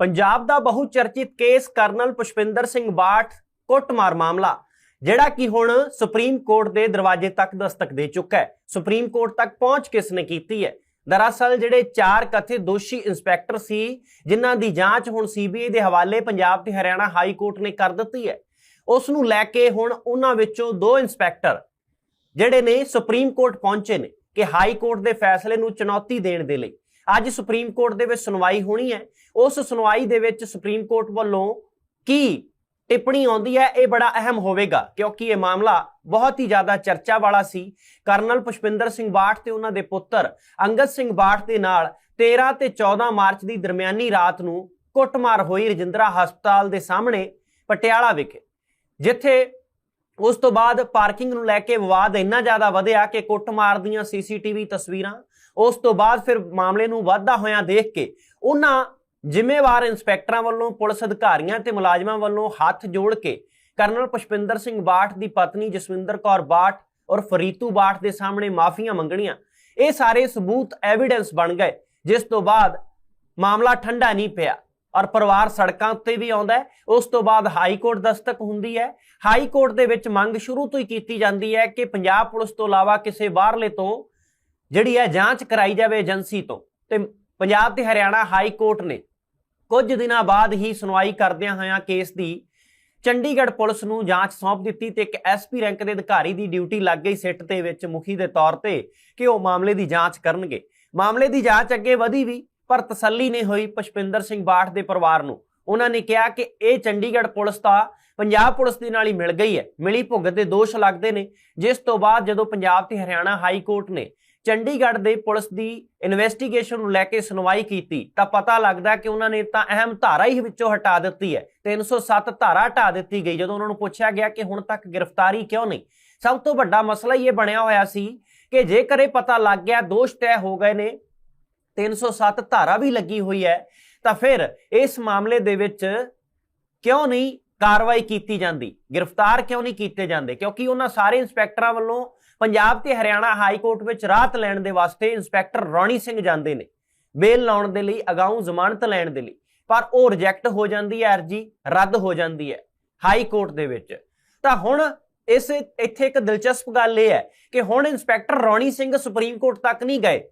ਪੰਜਾਬ ਦਾ ਬਹੁ ਚਰਚਿਤ ਕੇਸ ਕਰਨਲ ਪੁਸ਼ਪਿੰਦਰ ਸਿੰਘ ਬਾਠ ਕੁੱਟਮਾਰ ਮਾਮਲਾ, ਜਿਹੜਾ ਕਿ ਹੁਣ ਸੁਪਰੀਮ ਕੋਰਟ ਦੇ ਦਰਵਾਜ਼ੇ ਤੱਕ ਦਸਤਕ ਦੇ ਚੁੱਕਾ ਹੈ। ਸੁਪਰੀਮ ਕੋਰਟ ਤੱਕ ਪਹੁੰਚ ਕਿਸ ਨੇ ਕੀਤੀ ਹੈ? ਦਰਅਸਲ ਜਿਹੜੇ ਚਾਰ ਕਥਿਤ ਦੋਸ਼ੀ ਇੰਸਪੈਕਟਰ ਸੀ, ਜਿਨ੍ਹਾਂ ਦੀ ਜਾਂਚ ਹੁਣ ਸੀਬੀਆਈ ਦੇ ਹਵਾਲੇ ਪੰਜਾਬ ਤੇ ਹਰਿਆਣਾ ਹਾਈ ਕੋਰਟ ਨੇ ਕਰ ਦਿੱਤੀ ਹੈ। ਉਸ ਨੂੰ ਲੈ ਕੇ ਹੁਣ ਉਹਨਾਂ ਵਿੱਚੋਂ ਦੋ ਇੰਸਪੈਕਟਰ ਜਿਹੜੇ ਨੇ ਸੁਪਰੀਮ ਕੋਰਟ ਪਹੁੰਚੇ ਨੇ ਕਿ ਹਾਈ ਕੋਰਟ ਦੇ ਫੈਸਲੇ ਨੂੰ ਚੁਣੌਤੀ ਦੇਣ ਦੇ ਲਈ। ਅੱਜ ਸੁਪਰੀਮ ਕੋਰਟ ਦੇ ਵਿੱਚ ਸੁਣਵਾਈ ਹੋਣੀ ਹੈ। ਉਸ ਸੁਣਵਾਈ ਦੇ ਵਿੱਚ ਸੁਪਰੀਮ ਕੋਰਟ ਵੱਲੋਂ ਕੀ ਟਿੱਪਣੀ ਆਉਂਦੀ ਹੈ, ਇਹ ਬੜਾ ਅਹਿਮ ਹੋਵੇਗਾ, ਕਿਉਂਕਿ ਇਹ ਮਾਮਲਾ ਬਹੁਤ ਹੀ ਜ਼ਿਆਦਾ ਚਰਚਾ ਵਾਲਾ ਸੀ। ਕਰਨਲ ਪੁਸ਼ਪਿੰਦਰ ਸਿੰਘ ਬਾਠ ਤੇ ਉਹਨਾਂ ਦੇ ਪੁੱਤਰ ਅੰਗਦ ਸਿੰਘ ਬਾਠ ਦੇ ਨਾਲ 13 ਤੇ 14 ਮਾਰਚ ਦੀ ਦਰਮਿਆਨੀ ਰਾਤ ਨੂੰ ਕੁੱਟਮਾਰ ਹੋਈ ਰਜਿੰਦਰਾ ਹਸਪਤਾਲ ਦੇ ਸਾਹਮਣੇ ਪਟਿਆਲਾ ਵਿਖੇ, ਜਿੱਥੇ ਉਸ ਤੋਂ ਬਾਅਦ ਪਾਰਕਿੰਗ ਨੂੰ ਲੈ ਕੇ ਵਿਵਾਦ ਇੰਨਾ ਜ਼ਿਆਦਾ ਵਧਿਆ ਕਿ ਕੁੱਟਮਾਰ ਦੀਆਂ ਸੀਸੀਟੀਵੀ ਤਸਵੀਰਾਂ ਉਸ ਤੋਂ ਬਾਅਦ ਫਿਰ ਮਾਮਲੇ ਨੂੰ ਵਾਧਾ ਹੋਇਆ ਦੇਖ ਕੇ ਉਹਨਾਂ ਜ਼ਿੰਮੇਵਾਰ ਇੰਸਪੈਕਟਰਾਂ ਵੱਲੋਂ, ਪੁਲਿਸ ਅਧਿਕਾਰੀਆਂ ਤੇ ਮੁਲਾਜ਼ਮਾਂ ਵੱਲੋਂ ਹੱਥ ਜੋੜ ਕੇ ਕਰਨਲ ਪੁਸ਼ਪਿੰਦਰ ਸਿੰਘ ਬਾਠ ਦੀ ਪਤਨੀ ਜਸਵਿੰਦਰ ਕੌਰ ਬਾਠ ਔਰ ਫਰੀਤੂ ਬਾਠ ਦੇ ਸਾਹਮਣੇ ਮਾਫੀਆਂ ਮੰਗਣੀਆਂ। ਇਹ ਸਾਰੇ ਸਬੂਤ ਐਵੀਡੈਂਸ ਬਣ ਗਏ, ਜਿਸ ਤੋਂ ਬਾਅਦ ਮਾਮਲਾ ਠੰਡਾ ਨਹੀਂ ਪਿਆ ਔਰ ਪਰਿਵਾਰ ਸੜਕਾਂ ਉੱਤੇ ਵੀ ਆਉਂਦਾ ਉਸ ਤੋਂ ਬਾਅਦ ਹਾਈ ਕੋਰਟ ਦਸਤਕ ਹੁੰਦੀ ਹੈ। ਹਾਈ ਕੋਰਟ ਦੇ ਵਿੱਚ ਮੰਗ ਸ਼ੁਰੂ ਤੋਂ ਹੀ ਕੀਤੀ ਜਾਂਦੀ ਹੈ ਕਿ ਪੰਜਾਬ ਪੁਲਿਸ ਤੋਂ ਇਲਾਵਾ ਕਿਸੇ ਬਾਹਰਲੇ ਤੋਂ ਜਿਹੜੀ ਹੈ ਜਾਂਚ ਕਰਾਈ ਜਾਵੇ ਏਜੰਸੀ ਤੋਂ, ਤੇ ਪੰਜਾਬ ਤੇ ਹਰਿਆਣਾ ਹਾਈ ਕੋਰਟ ਨੇ ਕੁਝ ਦਿਨਾਂ ਬਾਅਦ ਹੀ ਸੁਣਵਾਈ ਕਰਦਿਆਂ ਹੋਇਆਂ ਕੇਸ ਦੀ ਚੰਡੀਗੜ੍ਹ ਪੁਲਿਸ ਨੂੰ ਜਾਂਚ ਸੌਂਪ ਦਿੱਤੀ ਤੇ ਇੱਕ ਐਸਪੀ ਰੈਂਕ ਦੇ ਅਧਿਕਾਰੀ ਦੀ ਡਿਊਟੀ ਲੱਗ ਗਈ ਸਿੱਟ ਦੇ ਵਿੱਚ ਮੁਖੀ ਦੇ ਤੌਰ ਤੇ ਕਿ ਉਹ ਮਾਮਲੇ ਦੀ ਜਾਂਚ ਕਰਨਗੇ। ਮਾਮਲੇ ਦੀ ਜਾਂਚ ਅੱਗੇ ਵਧੀ ਵੀ, ਪਰ ਤਸੱਲੀ ਨਹੀਂ ਹੋਈ ਪੁਸ਼ਪਿੰਦਰ ਸਿੰਘ ਬਾਠ ਦੇ ਪਰਿਵਾਰ ਨੂੰ। ਉਹਨਾਂ ਨੇ ਕਿਹਾ ਕਿ ਇਹ ਚੰਡੀਗੜ੍ਹ ਪੁਲਿਸ ਤਾਂ ਪੰਜਾਬ ਪੁਲਿਸ ਦੇ ਨਾਲ ਹੀ ਮਿਲ ਗਈ ਹੈ, ਮਿਲੀ ਭੁਗਤ ਦੇ ਦੋਸ਼ ਲੱਗਦੇ ਨੇ, ਜਿਸ ਤੋਂ ਬਾਅਦ ਜਦੋਂ ਪੰਜਾਬ ਤੇ ਹਰਿਆਣਾ ਹਾਈ ਕੋਰਟ ਨੇ ਚੰਡੀਗੜ੍ਹ ਦੇ ਪੁਲਿਸ ਦੀ ਇਨਵੈਸਟੀਗੇਸ਼ਨ ਨੂੰ ਲੈ ਕੇ ਸੁਣਵਾਈ ਕੀਤੀ, ਤਾਂ ਪਤਾ ਲੱਗਦਾ ਕਿ ਉਹਨਾਂ ਨੇ ਤਾਂ ਅਹਿਮ ਧਾਰਾ ਹੀ ਵਿੱਚੋਂ ਹਟਾ ਦਿੱਤੀ ਹੈ। 307 ਧਾਰਾ ਹਟਾ ਦਿੱਤੀ ਗਈ, ਜਦੋਂ ਉਹਨਾਂ ਨੂੰ ਪੁੱਛਿਆ ਗਿਆ ਕਿ ਹੁਣ ਤੱਕ ਗ੍ਰਿਫਤਾਰੀ ਕਿਉਂ ਨਹੀਂ। ਸਭ ਤੋਂ ਵੱਡਾ ਮਸਲਾ ਹੀ ਇਹ ਬਣਿਆ ਹੋਇਆ ਸੀ ਕਿ ਜੇਕਰ ਇਹ ਪਤਾ ਲੱਗ ਗਿਆ, ਦੋਸ਼ ਤੈਅ ਹੋ ਗਏ ਨੇ 307 ਧਾਰਾ ਵੀ ਲੱਗੀ ਹੋਈ ਹੈ, ਤਾਂ ਫਿਰ ਇਸ ਮਾਮਲੇ ਦੇ ਵਿੱਚ ਕਿਉਂ ਨਹੀਂ ਕਾਰਵਾਈ ਕੀਤੀ ਜਾਂਦੀ? ਗ੍ਰਿਫਤਾਰ ਕਿਉਂ ਨਹੀਂ ਕੀਤੇ ਜਾਂਦੇ? ਕਿਉਂਕਿ ਉਹਨਾਂ ਸਾਰੇ ਇੰਸਪੈਕਟਰਾਂ ਵੱਲੋਂ ਪੰਜਾਬ ਤੇ ਹਰਿਆਣਾ ਹਾਈ ਕੋਰਟ ਵਿੱਚ ਰਾਹਤ ਲੈਣ ਦੇ ਵਾਸਤੇ ਇੰਸਪੈਕਟਰ ਰੌਣੀ ਸਿੰਘ ਜਾਂਦੇ ਨੇ। ਬੇਲ ਲਾਉਣ ਦੇ ਲਈ, ਅਗਾਊਂ ਜ਼ਮਾਨਤ ਲੈਣ ਦੇ ਲਈ, ਪਰ ਉਹ ਰਿਜੈਕਟ ਹੋ ਜਾਂਦੀ ਹੈ ਅਰਜੀ, ਰੱਦ ਹੋ ਜਾਂਦੀ ਹੈ ਹਾਈ ਕੋਰਟ ਦੇ ਵਿੱਚ। ਤਾਂ ਹੁਣ ਇਸ, ਇੱਥੇ ਇੱਕ ਦਿਲਚਸਪ ਗੱਲ ਇਹ ਹੈ ਕਿ ਹੁਣ inspector Rauni Singh supreme court ਤੱਕ ਨਹੀਂ ਗਏ,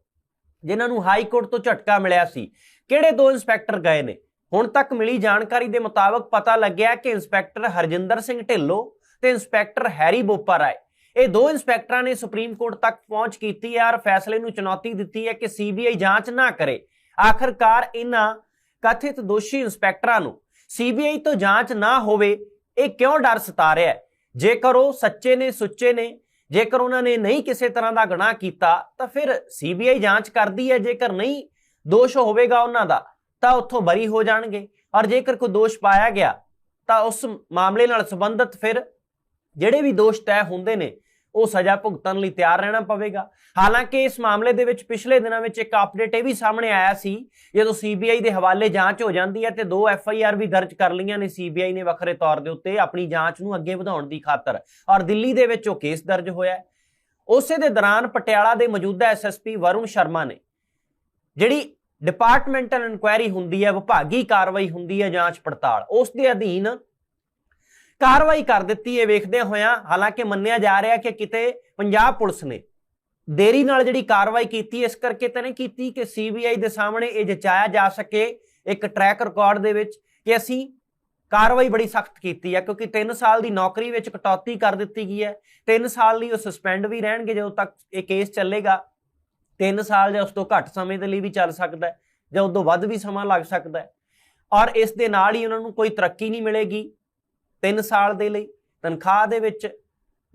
ਜਿਨ੍ਹਾਂ ਨੂੰ ਹਾਈ ਕੋਰਟ ਤੋਂ ਝਟਕਾ ਮਿਲਿਆ ਸੀ। ਕਿਹੜੇ ਦੋ ਇੰਸਪੈਕਟਰ ਗਏ ਨੇ? ਹੁਣ ਤੱਕ ਮਿਲੀ ਜਾਣਕਾਰੀ ਦੇ ਮੁਤਾਬਕ ਪਤਾ ਲੱਗਿਆ ਕਿ ਇੰਸਪੈਕਟਰ ਹਰਜਿੰਦਰ ਸਿੰਘ ਢਿੱਲੋਂ ਤੇ ਇੰਸਪੈਕਟਰ ਹੈਰੀ ਬੋਪਾ ਰਾਏ। ਇਹ ਦੋ ਇੰਸਪੈਕਟਰਾਂ ਨੇ ਸੁਪਰੀਮ ਕੋਰਟ ਤੱਕ ਪਹੁੰਚ ਕੀਤੀ ਹੈ ਔਰ ਫੈਸਲੇ ਨੂੰ ਚੁਣੌਤੀ ਦਿੱਤੀ ਹੈ ਕਿ ਸੀਬੀਆਈ ਜਾਂਚ ਨਾ ਕਰੇ। ਆਖਰਕਾਰ ਇਹਨਾਂ ਕਥਿਤ ਦੋਸ਼ੀ ਇੰਸਪੈਕਟਰਾਂ ਨੂੰ ਸੀਬੀਆਈ ਤੋਂ ਜਾਂਚ ਨਾ ਹੋਵੇ, ਇਹ ਕਿਉਂ ਡਰ ਸਤਾ ਰਿਹਾ ਹੈ? ਜੇਕਰ ਉਹ ਸੱਚੇ ਨੇ, ਸੁੱਚੇ ਨੇ, ਜੇਕਰ ਉਹਨਾਂ ਨੇ ਨਹੀਂ ਕਿਸੇ ਤਰ੍ਹਾਂ ਦਾ ਗੁਨਾਹ ਕੀਤਾ, ਤਾਂ ਫਿਰ ਸੀਬੀਆਈ ਜਾਂਚ ਕਰਦੀ ਹੈ। ਜੇਕਰ ਨਹੀਂ ਦੋਸ਼ ਹੋਵੇਗਾ ਉਹਨਾਂ ਦਾ, ਤਾਂ ਉੱਥੋਂ ਬਰੀ ਹੋ ਜਾਣਗੇ। ਔਰ ਜੇਕਰ ਕੋਈ ਦੋਸ਼ ਪਾਇਆ ਗਿਆ, ਤਾਂ ਉਸ ਮਾਮਲੇ ਨਾਲ ਸੰਬੰਧਿਤ ਫਿਰ ਜਿਹੜੇ ਵੀ ਦੋਸ਼ ਤੈਅ ਹੁੰਦੇ ਨੇ ਉਹ ਸਜ਼ਾ ਭੁਗਤਣ ਲਈ ਤਿਆਰ ਰਹਿਣਾ ਪਵੇਗਾ। ਹਾਲਾਂਕਿ ਇਸ ਮਾਮਲੇ ਦੇ ਵਿੱਚ ਪਿਛਲੇ ਦਿਨਾਂ ਵਿੱਚ ਇੱਕ ਅਪਡੇਟ ਇਹ ਵੀ ਸਾਹਮਣੇ ਆਇਆ ਸੀ, ਜਦੋਂ ਸੀਬੀਆਈ ਦੇ ਹਵਾਲੇ ਜਾਂਚ ਹੋ ਜਾਂਦੀ ਹੈ ਤੇ ਦੋ ਐਫ ਆਈ ਆਰ ਵੀ ਦਰਜ ਕਰ ਲਈਆਂ ਨੇ। ਸੀਬੀਆਈ ਨੇ ਵੱਖਰੇ ਤੌਰ ਦੇ ਉੱਤੇ ਆਪਣੀ ਜਾਂਚ ਨੂੰ ਅੱਗੇ ਵਧਾਉਣ ਦੀ ਖਾਤਰ ਔਰ ਦਿੱਲੀ ਦੇ ਵਿੱਚ ਉਹ ਕੇਸ ਦਰਜ ਹੋਇਆ ਉਸੇ ਦੇ ਦੌਰਾਨ ਪਟਿਆਲਾ ਦੇ ਮੌਜੂਦਾ ਐਸਐਸਪੀ ਵਰੁਣ ਸ਼ਰਮਾ ਨੇ, ਜਿਹੜੀ ਡਿਪਾਰਟਮੈਂਟਲ ਇਨਕੁਆਇਰੀ ਹੁੰਦੀ ਹੈ, ਵਿਭਾਗੀ ਕਾਰਵਾਈ ਹੁੰਦੀ ਹੈ ਜਾਂਚ ਪੜਤਾਲ, ਉਸ ਦੇ ਅਧੀਨ ਕਾਰਵਾਈ ਕਰ ਦਿੱਤੀ ਇਹ ਵੇਖਦੇ ਹੋਇਆਂ, ਹਾਲਾਂਕਿ ਮੰਨਿਆ ਜਾ ਰਿਹਾ ਕਿ ਕਿਤੇ ਪੰਜਾਬ ਪੁਲਿਸ ਨੇ ਦੇਰੀ ਨਾਲ ਜਿਹੜੀ ਕਾਰਵਾਈ ਕੀਤੀ, ਇਸ ਕਰਕੇ ਤਾਂ ਨਹੀਂ ਕੀਤੀ ਕਿ ਸੀਬੀਆਈ ਦੇ ਸਾਹਮਣੇ ਇਹ ਜਚਾਇਆ ਜਾ ਸਕੇ ਇੱਕ ਟਰੈਕ ਰਿਕਾਰਡ ਦੇ ਵਿੱਚ ਕਿ ਅਸੀਂ ਕਾਰਵਾਈ ਬੜੀ ਸਖਤ ਕੀਤੀ ਹੈ, ਕਿਉਂਕਿ 3 ਸਾਲ ਦੀ ਨੌਕਰੀ ਵਿੱਚ ਕਟੌਤੀ ਕਰ ਦਿੱਤੀ ਗਈ ਹੈ 3 ਸਾਲ ਲਈ ਉਹ ਸਸਪੈਂਡ ਵੀ ਰਹਿਣਗੇ ਜਦੋਂ ਤੱਕ ਇਹ ਕੇਸ ਚੱਲੇਗਾ 3 ਸਾਲ ਜਾਂ ਉਸ ਤੋਂ ਘੱਟ ਸਮੇਂ ਦੇ ਲਈ ਵੀ ਚੱਲ ਸਕਦਾ ਹੈ, ਜਾਂ ਉਸ ਤੋਂ ਵੱਧ ਵੀ ਸਮਾਂ ਲੱਗ ਸਕਦਾ ਹੈ, ਔਰ ਇਸ ਦੇ ਨਾਲ ਹੀ ਉਹਨਾਂ ਨੂੰ ਕੋਈ ਤਰੱਕੀ ਨਹੀਂ ਮਿਲੇਗੀ। 3 ਸਾਲ ਦੇ ਲਈ, ਤਨਖਾਹ ਦੇ ਵਿੱਚ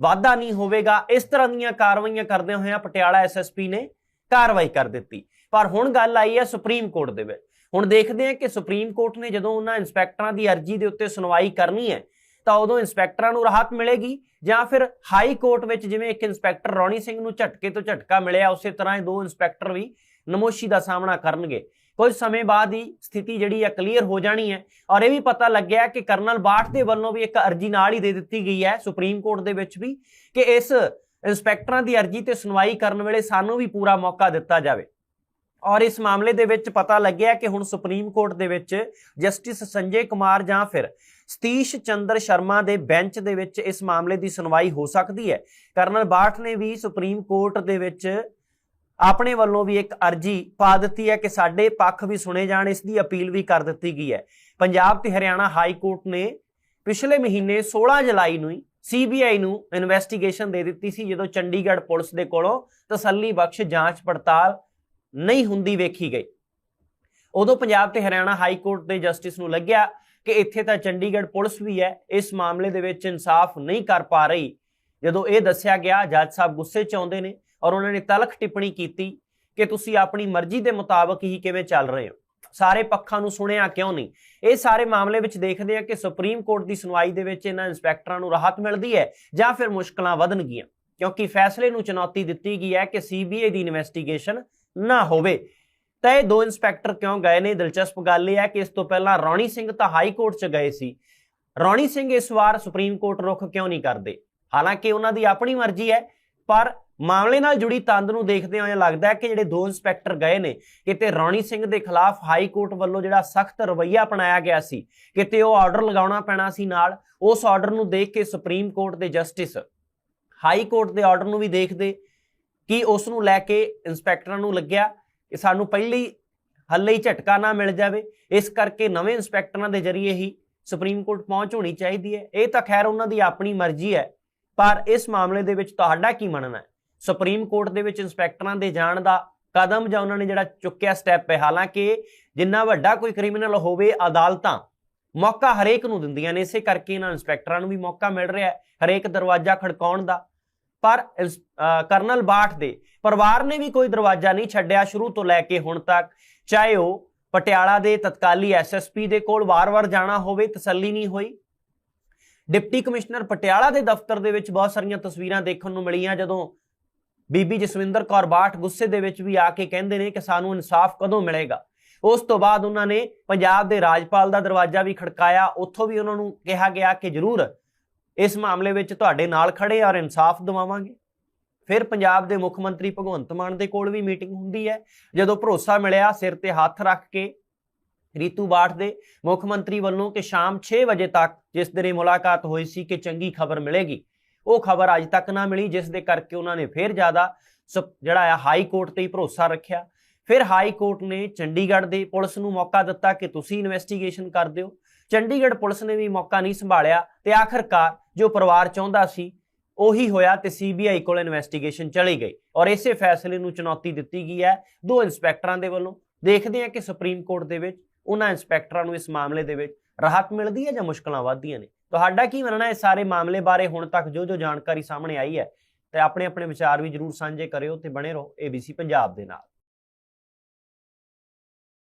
ਵਾਧਾ ਨਹੀਂ ਹੋਵੇਗਾ। ਇਸ ਤਰ੍ਹਾਂ ਦੀਆਂ ਕਾਰਵਾਈਆਂ ਕਰਦੇ ਹੋਇਆਂ ਪਟਿਆਲਾ ਐਸਐਸਪੀ ਨੇ ਕਾਰਵਾਈ ਕਰ ਦਿੱਤੀ। ਪਰ ਹੁਣ ਗੱਲ ਆਈ ਹੈ ਸੁਪਰੀਮ ਕੋਰਟ ਦੇ ਵਿੱਚ। ਹੁਣ ਦੇਖਦੇ ਹਾਂ ਕਿ ਸੁਪਰੀਮ ਕੋਰਟ ਨੇ ਜਦੋਂ ਉਹਨਾਂ ਇੰਸਪੈਕਟਰਾਂ ਦੀ ਅਰਜ਼ੀ ਦੇ ਉੱਤੇ ਸੁਣਵਾਈ ਕਰਨੀ ਹੈ, ਤਾਂ ਉਦੋਂ ਇੰਸਪੈਕਟਰਾਂ ਨੂੰ ਰਾਹਤ ਮਿਲੇਗੀ ਜਾਂ ਫਿਰ ਹਾਈ ਕੋਰਟ ਵਿੱਚ ਜਿਵੇਂ ਇੱਕ ਇੰਸਪੈਕਟਰ ਰੌਣੀ ਸਿੰਘ ਨੂੰ ਝਟਕੇ ਤੋਂ ਝਟਕਾ ਮਿਲਿਆ, ਉਸੇ ਤਰ੍ਹਾਂ ਇਹ ਦੋ ਇੰਸਪੈਕਟਰ ਵੀ ਨਮੋਸ਼ੀ ਦਾ ਸਾਹਮਣਾ ਕਰਨਗੇ। ਕੁਝ ਸਮੇਂ ਬਾਅਦ ਹੀ ਸਥਿਤੀ ਜਿਹੜੀ ਹੈ ਕਲੀਅਰ ਹੋ ਜਾਣੀ ਹੈ ਔਰ ਇਹ ਵੀ ਪਤਾ ਲੱਗਿਆ ਕਿ ਕਰਨਲ ਬਾਠ ਦੇ ਵੱਲੋਂ ਵੀ ਇੱਕ ਅਰਜ਼ੀ ਨਾਲ ਹੀ ਦੇ ਦਿੱਤੀ ਗਈ ਹੈ ਸੁਪਰੀਮ ਕੋਰਟ ਦੇ ਵਿੱਚ ਵੀ ਕਿ ਇਸ ਇੰਸਪੈਕਟਰਾਂ ਦੀ ਅਰਜ਼ੀ ਤੇ ਸੁਣਵਾਈ ਕਰਨ ਵੇਲੇ ਸਾਨੂੰ ਵੀ ਪੂਰਾ ਮੌਕਾ ਦਿੱਤਾ ਜਾਵੇ। ਔਰ ਇਸ ਮਾਮਲੇ ਦੇ ਵਿੱਚ ਪਤਾ ਲੱਗਿਆ ਕਿ ਹੁਣ ਸੁਪਰੀਮ ਕੋਰਟ ਦੇ ਵਿੱਚ ਜਸਟਿਸ ਸੰਜੇ ਕੁਮਾਰ ਜਾਂ ਫਿਰ ਸਤੀਸ਼ ਚੰਦਰ ਸ਼ਰਮਾ ਦੇ ਬੈਂਚ ਦੇ ਵਿੱਚ ਇਸ ਮਾਮਲੇ ਦੀ ਸੁਣਵਾਈ ਹੋ ਸਕਦੀ ਹੈ। ਕਰਨਲ ਬਾਠ ਨੇ ਵੀ ਸੁਪਰੀਮ ਕੋਰਟ ਦੇ ਵਿੱਚ ਆਪਣੇ ਵੱਲੋਂ ਵੀ ਇੱਕ ਅਰਜੀ ਪਾ ਦਿੱਤੀ ਹੈ ਕਿ ਸਾਡੇ ਪੱਖ ਵੀ ਸੁਣੇ ਜਾਣ, ਇਸ ਦੀ ਅਪੀਲ ਵੀ ਕਰ ਦਿੱਤੀ ਗਈ ਹੈ। ਪੰਜਾਬ ਤੇ ਹਰਿਆਣਾ ਹਾਈ ਕੋਰਟ ਨੇ ਪਿਛਲੇ ਮਹੀਨੇ 16 ਜੁਲਾਈ ਨੂੰ ਹੀ ਸੀਬੀਆਈ ਨੂੰ ਇਨਵੈਸਟੀਗੇਸ਼ਨ ਦੇ ਦਿੱਤੀ ਸੀ, ਜਦੋਂ ਚੰਡੀਗੜ੍ਹ ਪੁਲਿਸ ਦੇ ਕੋਲੋਂ ਤਸੱਲੀ ਬਖਸ਼ ਜਾਂਚ ਪੜਤਾਲ ਨਹੀਂ ਹੁੰਦੀ ਵੇਖੀ ਗਈ। ਉਦੋਂ ਪੰਜਾਬ ਤੇ ਹਰਿਆਣਾ ਹਾਈ ਕੋਰਟ ਦੇ ਜਸਟਿਸ ਨੂੰ ਲੱਗਿਆ ਕਿ ਇੱਥੇ ਤਾਂ ਚੰਡੀਗੜ੍ਹ ਪੁਲਿਸ ਵੀ ਹੈ, ਇਸ ਮਾਮਲੇ ਦੇ ਵਿੱਚ ਇਨਸਾਫ ਨਹੀਂ ਕਰ ਪਾ ਰਹੀ। ਜਦੋਂ ਇਹ ਦੱਸਿਆ ਗਿਆ, ਜੱਜ ਸਾਹਿਬ ਗੁੱਸੇ 'ਚ ਆਉਂਦੇ ਨੇ। ਔਰ ਉਹਨਾਂ ਨੇ ਤਲਖ ਟਿੱਪਣੀ ਕੀਤੀ ਕਿ ਤੁਸੀਂ ਆਪਣੀ ਮਰਜ਼ੀ ਦੇ ਮੁਤਾਬਕ ਹੀ ਕਿਵੇਂ ਚੱਲ ਰਹੇ ਹੋ। ਸਾਰੇ ਪੱਖਾਂ ਨੂੰ ਸੁਣਿਆ ਕਿਉਂ ਨਹੀਂ? ਇਹ ਸਾਰੇ ਮਾਮਲੇ ਵਿੱਚ ਦੇਖਦੇ ਆ ਕਿ ਸੁਪਰੀਮ ਕੋਰਟ ਦੀ ਸੁਣਵਾਈ ਦੇ ਵਿੱਚ ਇਹਨਾਂ ਇੰਸਪੈਕਟਰਾਂ ਨੂੰ ਰਾਹਤ ਮਿਲਦੀ ਹੈ ਜਾਂ ਫਿਰ ਮੁਸ਼ਕਲਾਂ ਵਧਣਗੀਆਂ, ਕਿਉਂਕਿ ਫੈਸਲੇ ਨੂੰ ਚੁਣੌਤੀ ਦਿੱਤੀ ਗਈ ਹੈ ਕਿ ਸੀਬੀਆਈ ਦੀ ਇਨਵੈਸਟੀਗੇਸ਼ਨ ਨਾ ਹੋਵੇ। ਤਾਂ ਇਹ ਦੋ ਇੰਸਪੈਕਟਰ ਕਿਉਂ ਗਏ ਨੇ? ਦਿਲਚਸਪ ਗੱਲ ਇਹ ਹੈ ਕਿ ਇਸ ਤੋਂ ਪਹਿਲਾਂ ਰੌਣੀ ਸਿੰਘ ਤਾਂ ਹਾਈ ਕੋਰਟ 'ਚ ਗਏ ਸੀ। ਰੌਣੀ ਸਿੰਘ ਇਸ ਵਾਰ ਸੁਪਰੀਮ ਕੋਰਟ ਰੁਖ ਕਿਉਂ ਨਹੀਂ ਕਰਦੇ? ਹਾਲਾਂਕਿ ਉਹਨਾਂ ਦੀ ਆਪਣੀ ਮਰਜ਼ੀ ਹੈ, ਪਰ ਮਾਮਲੇ ਨਾਲ ਜੁੜੀ ਤੰਦ ਨੂੰ ਦੇਖਦੇ ਹੋਏ ਲੱਗਦਾ ਹੈ ਕਿ ਜਿਹੜੇ ਦੋ ਇੰਸਪੈਕਟਰ ਗਏ ਨੇ, ਕਿਤੇ ਰੌਣੀ ਸਿੰਘ ਦੇ ਖਿਲਾਫ ਹਾਈ ਕੋਰਟ ਵੱਲੋਂ ਜਿਹੜਾ ਸਖਤ ਰਵੱਈਆ ਅਪਣਾਇਆ ਗਿਆ ਸੀ, ਕਿਤੇ ਉਹ ਆਰਡਰ ਲਗਾਉਣਾ ਪੈਣਾ ਸੀ ਨਾਲ, ਉਸ ਆਰਡਰ ਨੂੰ ਦੇਖ ਕੇ ਸੁਪਰੀਮ ਕੋਰਟ ਦੇ ਜਸਟਿਸ ਹਾਈ ਕੋਰਟ ਦੇ ਆਰਡਰ ਨੂੰ ਵੀ ਦੇਖਦੇ ਕਿ ਉਸ ਨੂੰ ਲੈ ਕੇ ਇੰਸਪੈਕਟਰਾਂ ਨੂੰ ਲੱਗਿਆ ਕਿ ਸਾਨੂੰ ਪਹਿਲੀ ਹੱਲੇ ਹੀ ਝਟਕਾ ਨਾ ਮਿਲ ਜਾਵੇ। ਇਸ ਕਰਕੇ ਨਵੇਂ ਇੰਸਪੈਕਟਰਾਂ ਦੇ ਜ਼ਰੀਏ ਹੀ ਸੁਪਰੀਮ ਕੋਰਟ ਪਹੁੰਚ ਹੋਣੀ ਚਾਹੀਦੀ ਹੈ। ਇਹ ਤਾਂ ਖੈਰ ਉਹਨਾਂ ਦੀ ਆਪਣੀ ਮਰਜ਼ੀ ਹੈ, ਪਰ ਇਸ ਮਾਮਲੇ ਦੇ ਵਿੱਚ ਤੁਹਾਡਾ ਕੀ ਮੰਨਣਾ ਹੈ? ਸੁਪਰੀਮ ਕੋਰਟ ਦੇ ਵਿੱਚ ਇੰਸਪੈਕਟਰਾਂ ਦੇ ਜਾਣ ਦਾ ਕਦਮ ਜਾਂ ਉਹਨਾਂ ਨੇ ਜਿਹੜਾ ਚੁੱਕਿਆ ਸਟੈਪ ਹੈ, ਹਾਲਾਂਕਿ ਜਿੰਨਾ ਵੱਡਾ ਕੋਈ ਕ੍ਰਿਮੀਨਲ ਹੋਵੇ, ਅਦਾਲਤਾਂ ਮੌਕਾ ਹਰੇਕ ਨੂੰ ਦਿੰਦੀਆਂ ਨੇ, ਇਸੇ ਕਰਕੇ ਇਹਨਾਂ ਇੰਸਪੈਕਟਰਾਂ ਨੂੰ ਵੀ ਮੌਕਾ ਮਿਲ ਰਿਹਾ ਹੈ, ਹਰੇਕ ਦਰਵਾਜ਼ਾ ਖੜਕਾਉਣ ਦਾ। ਪਰ ਇੰਸ- ਕਰਨਲ ਬਾਠ ਦੇ ਪਰਿਵਾਰ ਨੇ ਵੀ ਕੋਈ ਦਰਵਾਜ਼ਾ ਨਹੀਂ ਛੱਡਿਆ ਸ਼ੁਰੂ ਤੋਂ ਲੈ ਕੇ ਹੁਣ ਤੱਕ। ਚਾਹੇ ਉਹ ਪਟਿਆਲਾ ਦੇ ਤਤਕਾਲੀ ਐਸਐਸਪੀ ਦੇ ਕੋਲ ਵਾਰ-ਵਾਰ ਜਾਣਾ ਹੋਵੇ, ਤਸੱਲੀ ਨਹੀਂ ਹੋਈ। ਡਿਪਟੀ ਕਮਿਸ਼ਨਰ ਪਟਿਆਲਾ ਦੇ ਦਫ਼ਤਰ ਦੇ ਵਿੱਚ ਬਹੁਤ ਸਾਰੀਆਂ ਤਸਵੀਰਾਂ ਦੇਖਣ ਨੂੰ ਮਿਲੀਆਂ, ਜਦੋਂ ਬੀਬੀ ਜਸਵਿੰਦਰ ਕੌਰ ਬਾਠ ਗੁੱਸੇ ਦੇ ਵਿੱਚ ਵੀ ਆ ਕੇ ਕਹਿੰਦੇ ਨੇ ਕਿ ਸਾਨੂੰ ਇਨਸਾਫ ਕਦੋਂ ਮਿਲੇਗਾ? ਉਸ ਤੋਂ ਬਾਅਦ ਉਹਨਾਂ ਨੇ ਪੰਜਾਬ ਦੇ ਰਾਜਪਾਲ ਦਾ ਦਰਵਾਜ਼ਾ ਵੀ ਖੜਕਾਇਆ। ਉੱਥੋਂ ਵੀ ਉਹਨਾਂ ਨੂੰ ਕਿਹਾ ਗਿਆ ਕਿ ਜ਼ਰੂਰ ਇਸ ਮਾਮਲੇ ਵਿੱਚ ਤੁਹਾਡੇ ਨਾਲ ਖੜੇ ਔਰ ਇਨਸਾਫ ਦਿਵਾਵਾਂਗੇ। ਫਿਰ ਪੰਜਾਬ ਦੇ ਮੁੱਖ ਮੰਤਰੀ ਭਗਵੰਤ ਮਾਨ ਦੇ ਕੋਲ ਵੀ ਮੀਟਿੰਗ ਹੁੰਦੀ ਹੈ। ਜਦੋਂ ਭਰੋਸਾ ਮਿਲਿਆ ਸਿਰ ਤੇ ਹੱਥ ਰੱਖ ਕੇ ਰੀਤੂ ਬਾਠ ਦੇ ਮੁੱਖ ਮੰਤਰੀ ਵੱਲੋਂ ਕਿ ਸ਼ਾਮ 6 ਵਜੇ ਤੱਕ ਜਿਸ ਦਿਨ ਇਹ ਮੁਲਾਕਾਤ ਹੋਈ ਸੀ ਕਿ ਚੰਗੀ ਖਬਰ ਮਿਲੇਗੀ ਉਹ ਖਬਰ ਅੱਜ ਤੱਕ ਨਾ ਮਿਲੀ, ਜਿਸ ਦੇ ਕਰਕੇ ਉਹਨਾਂ ਨੇ ਫਿਰ ਜ਼ਿਆਦਾ ਸੁਪ- ਜਿਹੜਾ ਆ, ਹਾਈ ਕੋਰਟ ਤੇ ਹੀ ਭਰੋਸਾ ਰੱਖਿਆ। ਫਿਰ ਹਾਈ ਕੋਰਟ ਨੇ ਚੰਡੀਗੜ੍ਹ ਦੇ ਪੁਲਿਸ ਨੂੰ ਮੌਕਾ ਦਿੱਤਾ ਕਿ ਤੁਸੀਂ ਇਨਵੈਸਟੀਗੇਸ਼ਨ ਕਰ ਦਿਓ। ਚੰਡੀਗੜ੍ਹ ਪੁਲਿਸ ਨੇ ਵੀ ਮੌਕਾ ਨਹੀਂ ਸੰਭਾਲਿਆ ਤੇ ਆਖਰਕਾਰ ਜੋ ਪਰਿਵਾਰ ਚਾਹੁੰਦਾ ਸੀ, ਉਹੀ ਹੋਇਆ ਤੇ ਸੀਬੀਆਈ ਕੋਲ ਇਨਵੈਸਟੀਗੇਸ਼ਨ ਚਲੀ ਗਈ। ਔਰ ਇਸੇ ਫੈਸਲੇ ਨੂੰ ਚੁਣੌਤੀ ਦਿੱਤੀ ਗਈ ਹੈ ਦੋ ਇੰਸਪੈਕਟਰਾਂ ਦੇ ਵੱਲੋਂ। ਦੇਖਦੇ ਹਾਂ ਕਿ ਸੁਪਰੀਮ ਕੋਰਟ ਦੇ ਵਿੱਚ ਉਹਨਾਂ ਇੰਸਪੈਕਟਰਾਂ ਨੂੰ ਇਸ ਮਾਮਲੇ ਦੇ ਵਿੱਚ ਰਾਹਤ ਮਿਲਦੀ ਹੈ ਜਾਂ ਮੁਸ਼ਕਲਾਂ ਵੱਧਦੀਆਂ ਨੇ। ਤੁਹਾਡਾ ਕੀ ਮੰਨਣਾ ਹੈ? ਸਾਰੇ ਮਾਮਲੇ ਬਾਰੇ ਹੁਣ ਤੱਕ ਜੋ ਜੋ ਜਾਣਕਾਰੀ ਸਾਹਮਣੇ ਆਈ ਹੈ, ਤੇ ਆਪਣੇ ਆਪਣੇ ਵਿਚਾਰ ਵੀ ਜਰੂਰ ਸਾਂਝੇ ਕਰਿਓ ਤੇ ਬਣੇ ਰਹੋ ABC ਪੰਜਾਬ ਦੇ ਨਾਲ।